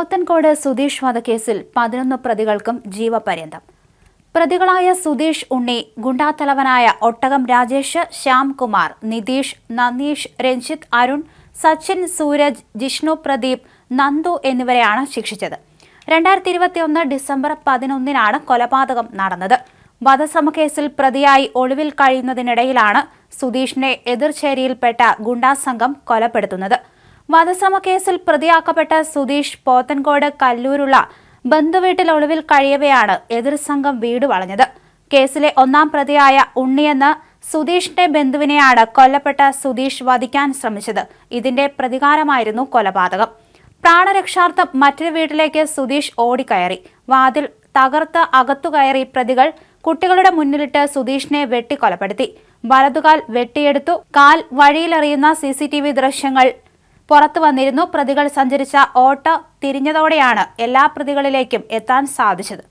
പോത്തൻകോട് സുധീഷ് വധക്കേസിൽ പതിനൊന്ന് പ്രതികൾക്കും ജീവപര്യന്തം. പ്രതികളായ സുധീഷ് ഉണ്ണി ഗുണ്ടാത്തലവനായ ഒട്ടകം രാജേഷ് ശ്യാംകുമാർ നിതീഷ് നന്ദീഷ് രഞ്ജിത്ത് അരുൺ സച്ചിൻ സൂരജ് ജിഷ്ണു പ്രദീപ് നന്ദു എന്നിവരെയാണ് ശിക്ഷിച്ചത്. രണ്ടായിരത്തി ഇരുപത്തിയൊന്ന് ഡിസംബർ പതിനൊന്നിനാണ് കൊലപാതകം നടന്നത്. വധശ്രമക്കേസിൽ പ്രതിയായി ഒളിവിൽ കഴിയുന്നതിനിടയിലാണ് സുധീഷിനെ എതിർചേരിയിൽപ്പെട്ട ഗുണ്ടാസംഘം കൊലപ്പെടുത്തുന്നത്. വധശ്രമക്കേസിൽ പ്രതിയാക്കപ്പെട്ട സുധീഷ് പോത്തൻകോട് കല്ലൂരുള്ള ബന്ധുവീട്ടിൽ ഒളിവിൽ കഴിയവെയാണ് എതിർ സംഘം വീട് വളഞ്ഞത്. കേസിലെ ഒന്നാം പ്രതിയായ ഉണ്ണിയെന്ന് സുധീഷിന്റെ ബന്ധുവിനെയാണ് കൊല്ലപ്പെട്ട സുധീഷ് വധിക്കാൻ ശ്രമിച്ചത്. ഇതിന്റെ പ്രതികാരമായിരുന്നു കൊലപാതകം. പ്രാണരക്ഷാർത്ഥം മറ്റൊരു വീട്ടിലേക്ക് സുധീഷ് ഓടിക്കയറി. വാതിൽ തകർത്ത് അകത്തുകയറി പ്രതികൾ കുട്ടികളുടെ മുന്നിലിട്ട് സുധീഷിനെ വെട്ടിക്കൊലപ്പെടുത്തി. വലതുകാൽ വെട്ടിയെടുത്തു. കാൽ വഴിയിലെറിയുന്ന സി ദൃശ്യങ്ങൾ പുറത്തു വന്നിരുന്നു. പ്രതികൾ സഞ്ചരിച്ച ഓട്ടോ തിരിഞ്ഞതോടെയാണ് എല്ലാ പ്രതികളിലേക്കും എത്താൻ സാധിച്ചത്.